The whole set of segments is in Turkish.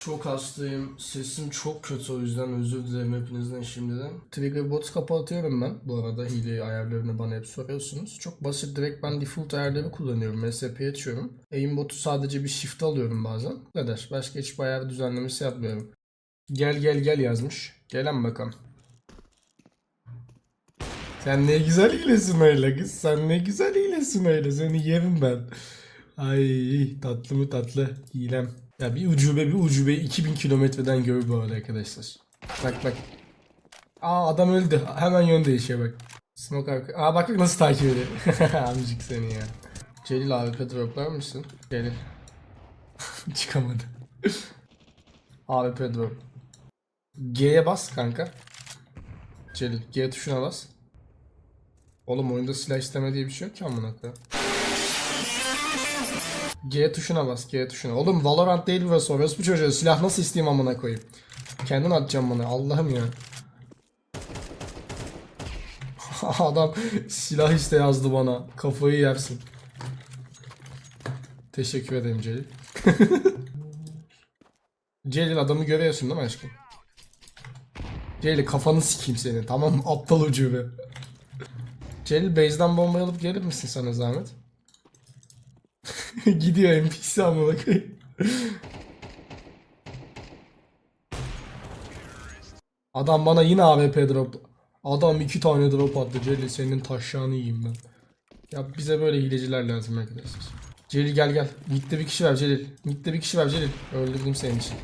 Çok hastayım. Sesim çok kötü o yüzden özür dilerim hepinizden şimdiden. Trigger bot kapatıyorum ben. Bu arada hile ayarlarını bana hep soruyorsunuz. Çok basit direkt ben default ayarları kullanıyorum. MSP'ye açıyorum. Aimbot'u sadece bir shift alıyorum bazen. Bu kadar. Başka hiçbir ayar düzenlemesi yapmıyorum. Gel gel gel yazmış. Gelen bakalım. Sen ne güzel hilesin öyle kız. Sen ne güzel hilesin öyle. Seni yerim ben. Ay tatlı mı tatlı hilem. Ya bir ucube bir ucube 2000 kilometreden gör bu arada arkadaşlar. Bak bak. Aa adam öldü. Hemen yön değişiyor bak. Smoke arka. Aa bak bak nasıl takip ediyor. Amcık seni ya. Celil abi droplar mısın? Celil. Çıkamadı. AWP drop. G'ye bas kanka. Celil G tuşuna bas. Oğlum oyunda silah isteme diye bir şey yok ki amına koyayım. G tuşuna bas, G tuşuna. Oğlum Valorant değil burası. Orospu çocuğu. Silah nasıl isteyeyim amına koyayım? Kendin atacağım bana. Allah'ım ya. Adam silah iste yazdı bana. Kafayı yersin. Teşekkür ederim Celil. Celil adamı görüyorsun değil mi aşkım? Celil kafanı sikeyim senin tamam mı? Aptal ucube. Celil base'den bombayı alıp gelir misin sana zahmet? Gidiyor NPC amına. Adam bana yine AWP drop. Adam iki tane drop attı Celil senin taşağını yiyeyim ben. Ya bize böyle hileciler lazım arkadaşlar. Celil gel gel. Mid'de bir kişi var Celil. Mid'de bir kişi var Celil. Öldürdüm senin için.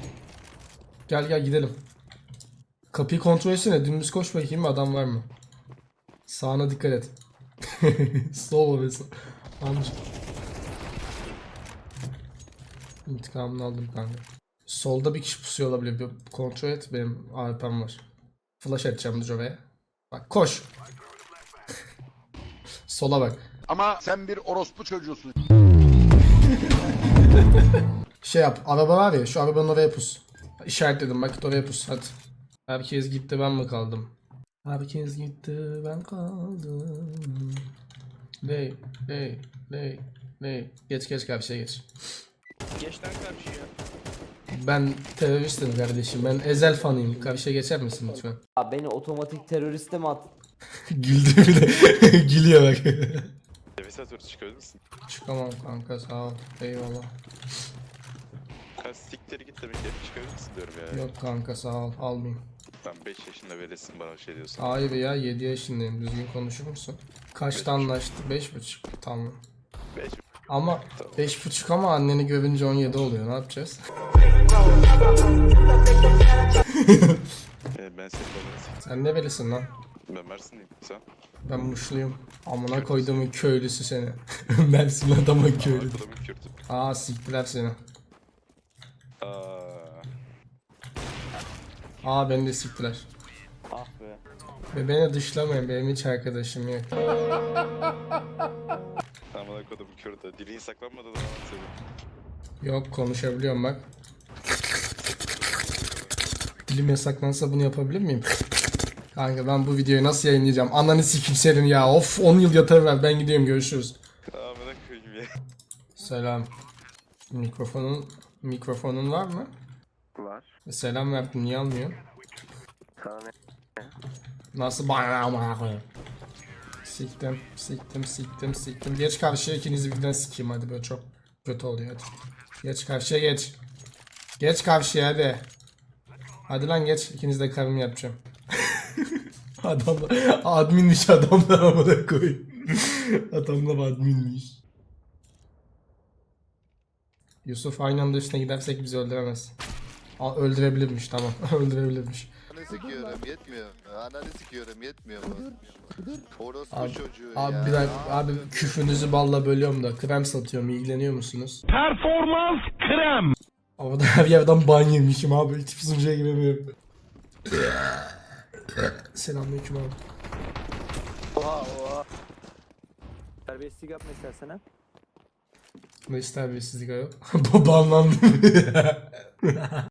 Gel gel gidelim. Kapıyı kontrol etsene. Dümdüz koş bakayım adam var mı? Sağına dikkat et. Sol sağ. Amca. İntikamını aldım kanka. Solda bir kişi pusuyor olabilir. Bir kontrol et. Benim AWP'm var. Flash dur oraya. Bak koş. Sola bak. Ama sen bir orospu çocuğusun. Şey yap. Araba var ya şu arabanın oraya pus. İşaretledim bak oraya pus hadi. Herkes gitti ben mi kaldım? Herkes gitti ben kaldım. Ley ley ley ley. Geç geç karşıya geç. Geç lan karşıya. Ben teröristim kardeşim. Ben ezel fanıyım. Karşıya geçer misin lütfen? Ya beni otomatik teröriste mi at? Güldü bir de. Gülüyor bak. Nefes atıyor çıkabilir misin? Çıkamam kanka sağ ol. Eyvallah. Sen siktir git demek gelip çıkabilir misin diyorum ya. Yok kanka sağ ol. Almayayım. Sen 5 yaşında veresin bana bir şey diyorsun. Hayır ya 7 yaşındayım. Düzgün konuşur musun? Kaçta anlaştık? 5.5. Tamam. 5 Ama 5.5 ama anneni görünce 17 oluyor. Ne yapacağız? ee, ben siktim. Sen ne velisin lan? Ben Mersin'liyim. Sen? Ben Muşluyum. Amına koyduğumun köylüsü seni. Mersin adamın köylü. Kürt'üm. Aa siktiler seni. Aa, Aa beni de siktiler. Ah be. Ve beni dışlamayın. Benim hiç arkadaşım yok. amına kodum Kürt'ü. Dilin saklanmadı da. Yok konuşabiliyorum bak. Dilim yasaklansa bunu yapabilir miyim? Kanka ben bu videoyu nasıl yayınlayacağım? Ananı sikim senin ya. Of 10 yıl yatar ver. Ben gidiyorum görüşürüz. Amına koyayım ya. Selam. Mikrofonun mikrofonun var mı? Var. E, Selam verdim niye almıyor? Sana ne? Nasıl bana amına koyayım? Siktim, siktim, siktim, siktim. Geç karşıya ikinizi birden sikeyim hadi böyle çok kötü oluyor hadi. Geç karşıya geç. Geç karşıya hadi. Hadi lan geç ikiniz de karımı yapacağım. adamlar, adminmiş adamlar amına koyayım. adamlar adminmiş. Yusuf aynı anda üstüne gidersek bizi öldüremez. Aa, öldürebilirmiş tamam öldürebilirmiş. Ananı sikiyorum yetmiyor. Ananı sikiyorum yetmiyor mu? Orospu Abi, çocuğu Abi ya. bir dakika abi küfünüzü balla bölüyorum da krem satıyorum ilgileniyor musunuz? Performans krem. Havada her yerden ban yemişim abi hiçbir sunucuya giremiyorum. Selamünaleyküm abi. Oha oha. Terbiyesizlik yapma istersen ha. Ne terbiyesizlik ayol. Banlandım.